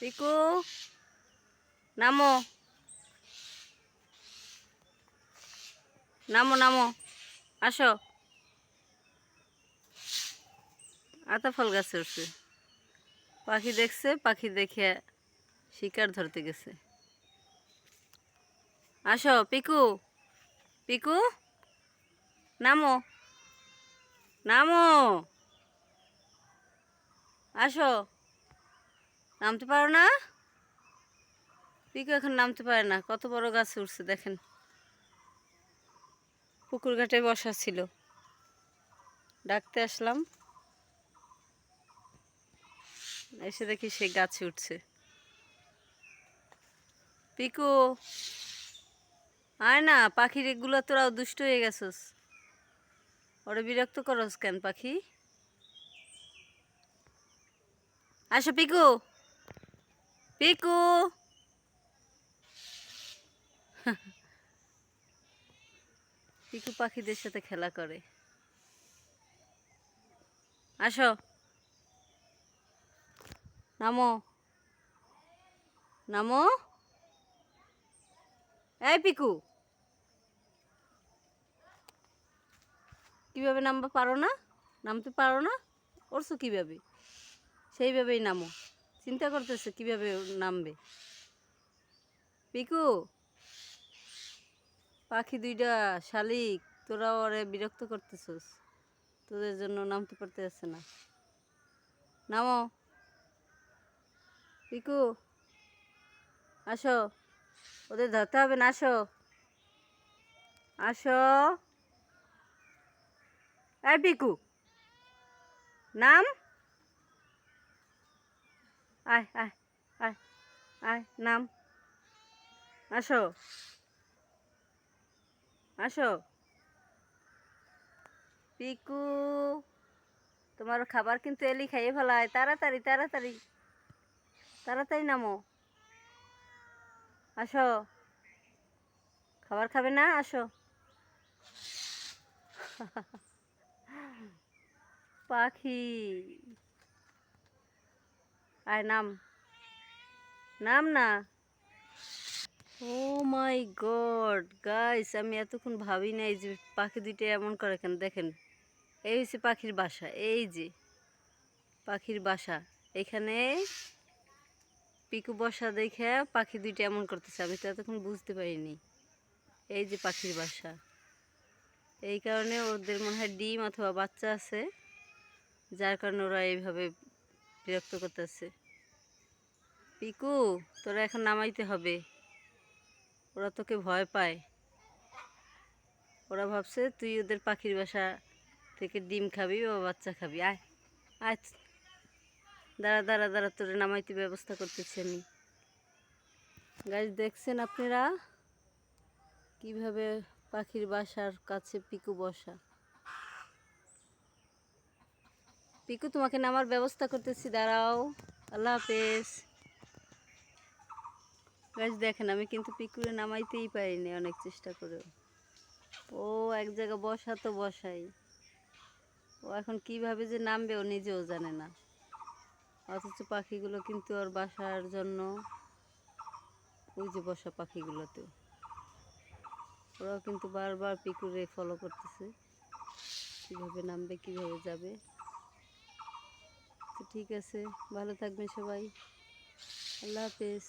পিকু। নামো। নামো নামো। আসো। আতা ফল গাছে উঠছে। পাখি দেখছে, পাখি দেখে শিকার ধরতে গেছে। আসো, পিকু। পিকু? নামো। নামো। আসো। নামতে পারো না? পিকু এখন নামতে পারে না। কত বড় গাছে উঠছে, দেখেন। পুকুর ঘাটে বসা ছিল। ডাকতে আসলাম। এসে দেখি সে গাছে উঠছে। পিকু! আয় না, পাখির এগুলো তোরাও দুষ্ট হয়ে গেছস। ওরা বিরক্ত করস কেন পাখি? আসো পিকু! পিকু পিকু পাখিদের সাথে খেলা করে। আসো। নামো। নামো। এই পিকু। কীভাবে নামবা পারো না? নামতে পারো না? করছ কীভাবে? সেইভাবেই নামো। চিন্তা করতেছে কীভাবে নামবে। পিকু পাখি দুইটা, শালিক তোরা ওরে বিরক্ত করতেছস। তোদের জন্য নামতে পারতে আছে না। নামো। পিকু আসো। ওদের ধরতে হবে না, আসো। আসো। এই পিকু নাম। আয় আয় আয় আয়, নাম। আসো। আসো। পিকু, তোমার খাবার কিন্তু এলি, খাইয়ে ফেলায় তাড়াতাড়ি তাড়াতাড়ি। তাড়াতাড়ি নামো। আসো। খাবার খাবে না? আসো। পাখি। আয়, নাম। নাম না। ও মাই গড, গাইস, আমি এতক্ষণ ভাবি নাই যে পাখি দুইটা এমন করে কেন? দেখেন, এই হচ্ছে পাখির বাসা, এই যে পাখির বাসা। এখানে পিকু বসা দেখে পাখি দুইটা এমন করতেছে, আমি তো এতক্ষণ বুঝতে পারিনি। এই যে পাখির বাসা। এই কারণে ওদের মনে হয় ডিম অথবা বাচ্চা আছে, যার কারণে ওরা এইভাবে বিরক্ত করতেছে। পিকু, তোরা এখন নামাইতে হবে। ওরা তোকে ভয় পায়। ওরা ভাবছে তুই ওদের পাখির বাসা থেকে ডিম খাবি বা বাচ্চা খাবি। আয় আয়। দাঁড়া দাঁড়া দাঁড়া, তোরে নামাইতে ব্যবস্থা করতেছি আমি। গাছ দেখছেন আপনারা? কীভাবে পাখির বাসার কাছে পিকু বসা? পিকু, তোমাকে নামার ব্যবস্থা করতেছি, দাঁড়াও। আল্লাহ হাফেজ। গাছ দেখেন, আমি কিন্তু পিকুরে নামাইতেই পারিনি অনেক চেষ্টা করেও। ও এক জায়গায় বসা তো বসাই। ও এখন কীভাবে যে নামবে ও নিজেও জানে না। অথচ পাখিগুলো কিন্তু ওর বাসার জন্য ওই যে বসা পাখিগুলোতে ওরাও কিন্তু বারবার পিকুরে ফলো করতেছে। কীভাবে নামবে, কীভাবে যাবে। তো ঠিক আছে, ভালো থাকবেন সবাই। আল্লাহ হাফেজ।